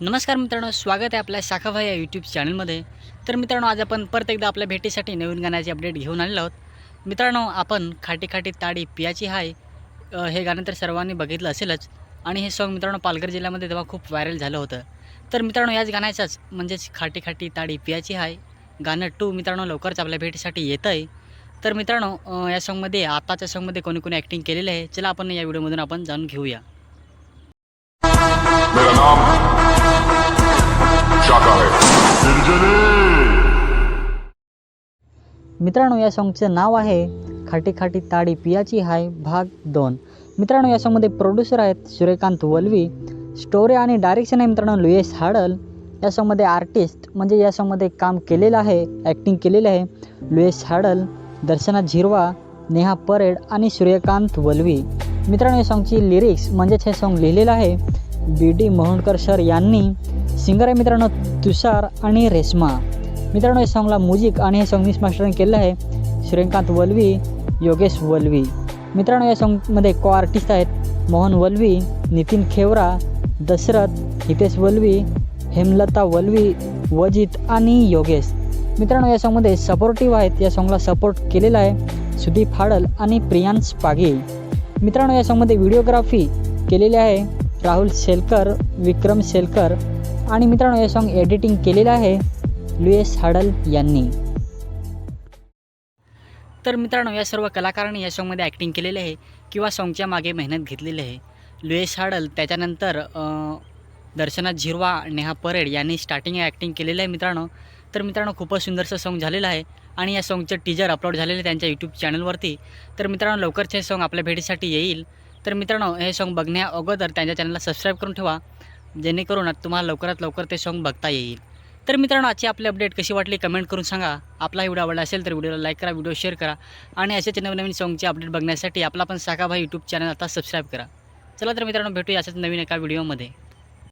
नमस्कार मित्रांनो स्वागत आहे आपल्या शाखाभाई या यूट्यूब चॅनलमध्ये तर मित्रांनो आज आपण परत एकदा आपल्या भेटीसाठी नवीन गाण्याची अपडेट घेऊन आलेलो आहोत. मित्रांनो आपण खाटी खाटी ताडी पियाची हाय हे गाणं तर सर्वांनी बघितलं असेलच. आणि हे सॉन्ग मित्रांनो पालघर जिल्ह्यामध्ये तेव्हा खूप व्हायरल झालं होतं. तर मित्रांनो याच गाण्याचाच म्हणजेच खाटी खाटी ताडी पियाची हाय गाणं टू मित्रांनो लवकरच आपल्या भेटीसाठी येतं आहे तर मित्रांनो या सॉन्गमध्ये आताच्या सॉन्गमध्ये कोणी कोणी ॲक्टिंग केलेलं आहे चला आपण या व्हिडिओमधून आपण जाणून घेऊया. मित्रांनो या सॉन्गचं नाव आहे खाटी खाटी ताडी पियाची हाय भाग दोन. मित्रांनो या सॉंगमध्ये प्रोड्युसर आहेत सूर्यकांत वल्वी स्टोरी आणि डायरेक्शन आहे मित्रांनो लुएस हाडल. या सॉंगमध्ये आर्टिस्ट म्हणजे या सॉंगमध्ये काम केलेलं आहे ॲक्टिंग केलेलं आहे लुएस हाडल दर्शना झिरवा नेहा परेड आणि सूर्यकांत वल्वी. मित्रांनो या सॉन्गची लिरिक्स म्हणजेच हे सॉन्ग लिहिलेलं आहे बी डी मोहनकर सर यांनी. सिंगर आहे मित्रांनो तुषार आणि रेश्मा. मित्रांनो या सॉन्गला म्युझिक आणि हे सॉन्ग मिस मास्टरिंग केलं आहे श्रीकांत वल्वी योगेश वल्वी मित्रांनो या सॉन्गमध्ये को आर्टिस्ट आहेत मोहन वल्वी नितीन खेवरा दशरथ हितेश वल्वी हेमलता वल्वी वजित आणि योगेश. मित्रांनो या सॉन्गमध्ये सपोर्टिव्ह आहेत. या सॉन्गला सपोर्ट केलेला आहे सुदीप हाडल आणि प्रियांश पागे मित्रांनो या सॉन्गमध्ये व्हिडिओग्राफी केलेली आहे राहुल शेलकर विक्रम शेलकर. आणि मित्रांनो हे सॉन्ग एडिटिंग केलेलं आहे लुएस हाडल यांनी. तर मित्रांनो या सर्व कलाकारांनी या सॉंगमध्ये ॲक्टिंग केलेली आहे किंवा सॉन्गच्या मागे मेहनत घेतलेली आहे. लुएस हाडल त्याच्यानंतर दर्शना झिरवा नेहा परेड यांनी स्टार्टिंग ॲक्टिंग केलेलं आहे मित्रांनो. तर मित्रांनो खूपच सुंदरसं सॉन्ग झालेलं आहे आणि या सॉन्गचं टीजर अपलोड झालेलं आहे त्यांच्या यूट्यूब चॅनलवरती तर मित्रांनो लवकरच हे सॉन्ग आपल्या भेटीसाठी येईल. तर मित्रांनो हे सॉन्ग बघण्या अगोदर त्यांच्या चॅनलला सबस्क्राईब करून ठेवा. जेणेकरून तुम्हाला लवकरात लवकर ते सॉन्ग बघता येईल. तर मित्रांनो आजची आपली अपडेट कशी वाटली कमेंट करून सांगा. आपला व्हिडिओ आवडला असेल तर व्हिडिओला लाईक करा व्हिडिओ शेअर करा. आणि अशाच नवीन सॉंगचे अपडेट बघण्यासाठी आपला पण साखाभाई यूट्यूब चॅनल आता सबस्क्राईब करा. चला तर मित्रांनो भेटूया अशाच नवीन एका व्हिडिओमध्ये